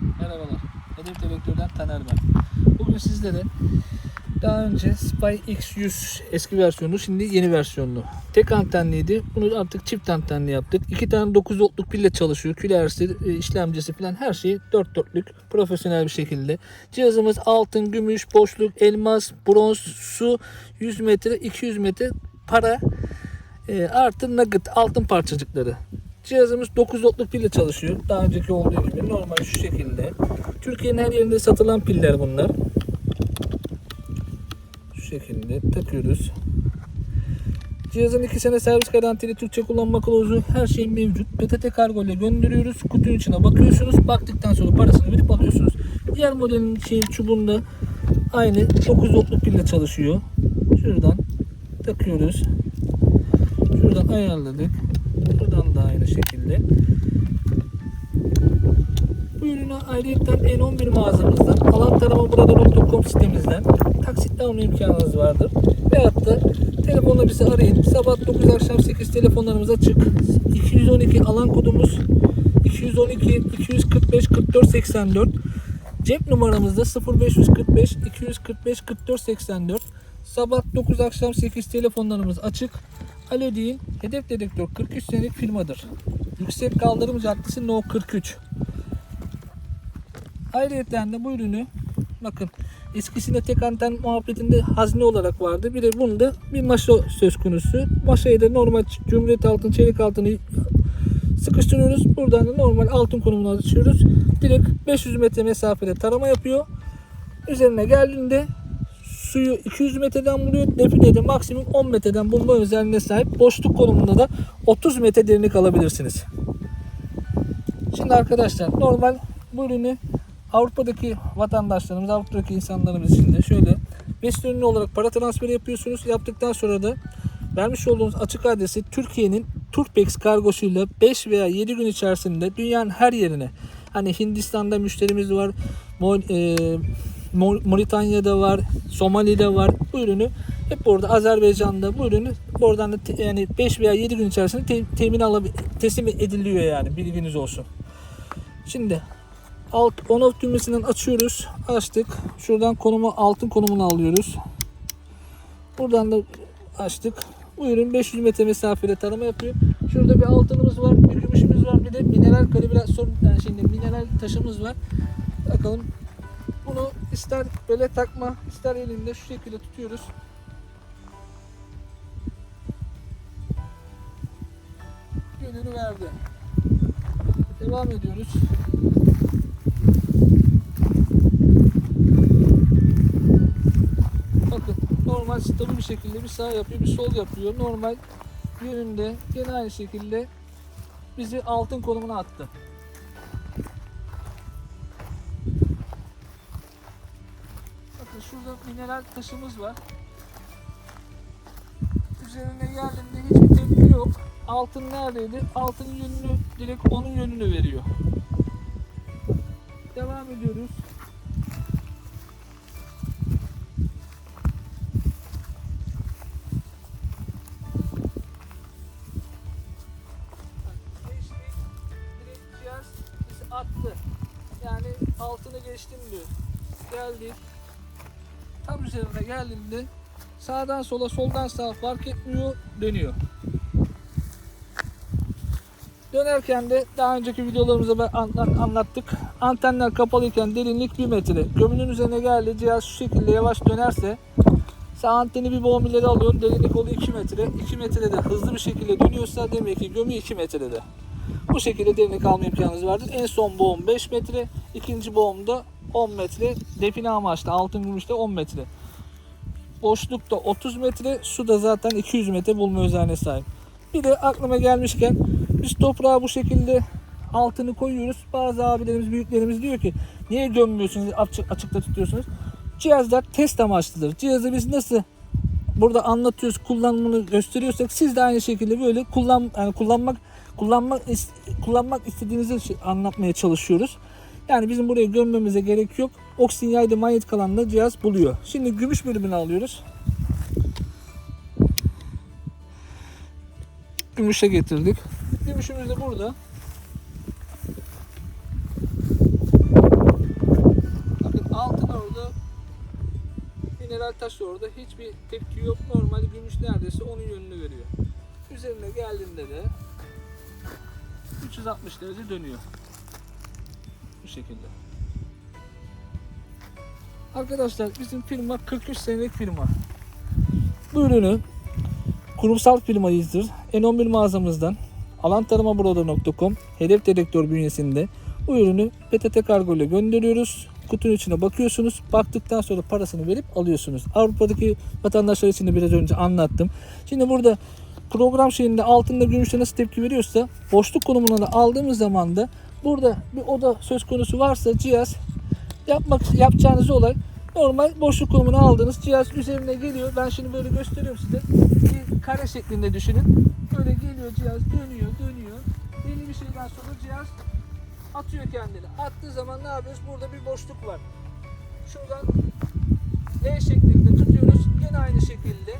Merhabalar. Hedef Direktör'den Taner ben. Bugün sizlere daha önce Spy X100 eski versiyonu şimdi yeni versiyonlu. Tek antenliydi. Bunu artık çift antenli yaptık. İki tane 9 voltluk pille çalışıyor. Külersi, e, işlemcisi falan her şeyi dört dörtlük profesyonel bir şekilde. Cihazımız altın, gümüş, boşluk, elmas, bronz, su 100 metre, 200 metre para e, artı nugget altın parçacıkları. Cihazımız 9 voltluk pille çalışıyor. Daha önceki olduğu gibi normal şu şekilde. Türkiye'nin her yerinde satılan piller bunlar. Şu şekilde takıyoruz. Cihazın 2 sene servis garantili Türkçe kullanma kılavuzu her şey mevcut. PTT kargo ile gönderiyoruz. Kutunun içine bakıyorsunuz. Baktıktan sonra parasını verip alıyorsunuz. Diğer modelin şeyin çubuğunda aynı 9 voltluk pille çalışıyor. Şuradan takıyoruz. Şuradan ayarladık. Şekilde. Bu ürünü ayrıca N11 mağazamızdan, alantaramaburada.com sitemizden taksitle alma imkanınız vardır. Veyahut da telefonla bizi arayın. Sabah 9 akşam 8 telefonlarımız açık. 212 alan kodumuz 212 245 44 84 Cep numaramızda 0545 245 44 84 Sabah 9 akşam 8 telefonlarımız açık. Alo deyin. Hedef dedektör 43 senelik firmadır. Yüksek Kaldırım Caddesi No 43. Ayrıca de bu ürünü bakın eskisinde tek anten muhabbetinde hazne olarak vardı. Bir de bunda bir maşa söz konusu. Maşayı da normal cumhuriyet altın, çelik altını sıkıştırıyoruz. Buradan da normal altın konumunu açıyoruz. Direkt 500 metre mesafede tarama yapıyor. Üzerine geldiğinde suyu 200 metreden buluyor. Defineyi de maksimum 10 metreden bulma özelliğine sahip. Boşluk konumunda da 30 metre derinlik alabilirsiniz. Şimdi arkadaşlar normal bu ürünü Avrupa'daki vatandaşlarımız, Avrupa'daki insanlarımız için de şöyle besin ürünü olarak para transferi yapıyorsunuz. Yaptıktan sonra da vermiş olduğunuz açık adresi Türkiye'nin Turpex kargosuyla 5 veya 7 gün içerisinde dünyanın her yerine hani Hindistan'da müşterimiz var, Mol, e, Moritanya'da var, Somali'de var. Bu ürünü hep orada Azerbaycan'da bu ürünü oradan da te- yani 5 veya 7 gün içerisinde te- temin alabi- teslim ediliyor yani bilginiz olsun. Şimdi alt on off düğmesinden açıyoruz. Açtık. Şuradan konumu altın konumunu alıyoruz. Buradan da açtık. Bu ürün 500 metre mesafede tarama yapıyor. Şurada bir altınımız var, bir gümüşümüz var, bir de mineral kalibrasyon yani şimdi mineral taşımız var. Bakalım bunu ister böyle takma, ister elinde şu şekilde tutuyoruz. Yönünü verdi. Devam ediyoruz. Bakın normal stabil bir şekilde bir sağ yapıyor bir sol yapıyor. Normal yönünde gene aynı şekilde bizi altın konumuna attı. Mineral taşımız var. Üzerine geldiğinde hiçbir tepki yok. Altın neredeydi? Altının yönünü direkt onun yönünü veriyor. Devam ediyoruz. Attı. Yani altını geçtim diyor. Geldik. Tam üzerine geldiğinde sağdan sola soldan sağa fark etmiyor dönüyor. Dönerken de daha önceki videolarımızda anlattık. Antenler kapalıyken derinlik 1 metre. Gömünün üzerine geldi cihaz şu şekilde yavaş dönerse sen anteni bir boğum ileri alıyorsun. Derinlik oluyor 2 metre. 2 metrede de hızlı bir şekilde dönüyorsa demek ki gömü 2 metrede. Bu şekilde derinlik alma imkanınız vardır. En son boğum 5 metre. ikinci boğumda 10 metre. Define amaçlı altın gümüşte 10 metre. Boşlukta 30 metre. Su da zaten 200 metre bulma özelliğine sahip. Bir de aklıma gelmişken biz toprağa bu şekilde altını koyuyoruz. Bazı abilerimiz, büyüklerimiz diyor ki niye gömmüyorsunuz, açık, açıkta tutuyorsunuz? Cihazlar test amaçlıdır. Cihazı biz nasıl burada anlatıyoruz, kullanımını gösteriyorsak siz de aynı şekilde böyle kullan yani kullanmak kullanmak kullanmak istediğinizi şey- anlatmaya çalışıyoruz. Yani bizim buraya gömmemize gerek yok. Oksijen yayda manyet kalanını cihaz buluyor. Şimdi gümüş bölümünü alıyoruz. Gümüşe getirdik. Gümüşümüz de burada. Bakın altın orada mineral taş orada hiçbir tepki yok. Normal gümüş neredeyse onun yönünü veriyor. Üzerine geldiğinde de 360 derece dönüyor. Şekilde. Arkadaşlar bizim firma 43 senelik firma. Bu ürünü kurumsal firmayızdır. N11 mağazamızdan alantarımabroda.com hedef dedektör bünyesinde bu ürünü PTT kargo ile gönderiyoruz. Kutunun içine bakıyorsunuz. Baktıktan sonra parasını verip alıyorsunuz. Avrupa'daki vatandaşlar için de biraz önce anlattım. Şimdi burada program şeyinde altında gümüşte nasıl tepki veriyorsa boşluk konumuna da aldığımız zaman da burada bir oda söz konusu varsa cihaz yapmak yapacağınız olay normal boşluk konumuna aldığınız cihaz üzerine geliyor. Ben şimdi böyle gösteriyorum size. Bir kare şeklinde düşünün. Böyle geliyor cihaz dönüyor dönüyor. Belli bir şeyden sonra cihaz atıyor kendini. Attığı zaman ne yapıyoruz? Burada bir boşluk var. Şuradan L şeklinde tutuyoruz. Yine aynı şekilde.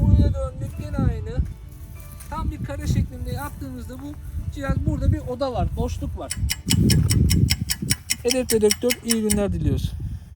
Buraya döndük yine aynı. Tam bir kare şeklinde yaptığımızda bu cihaz burada bir oda var. Boşluk var. Hedef dedektör iyi günler diliyoruz.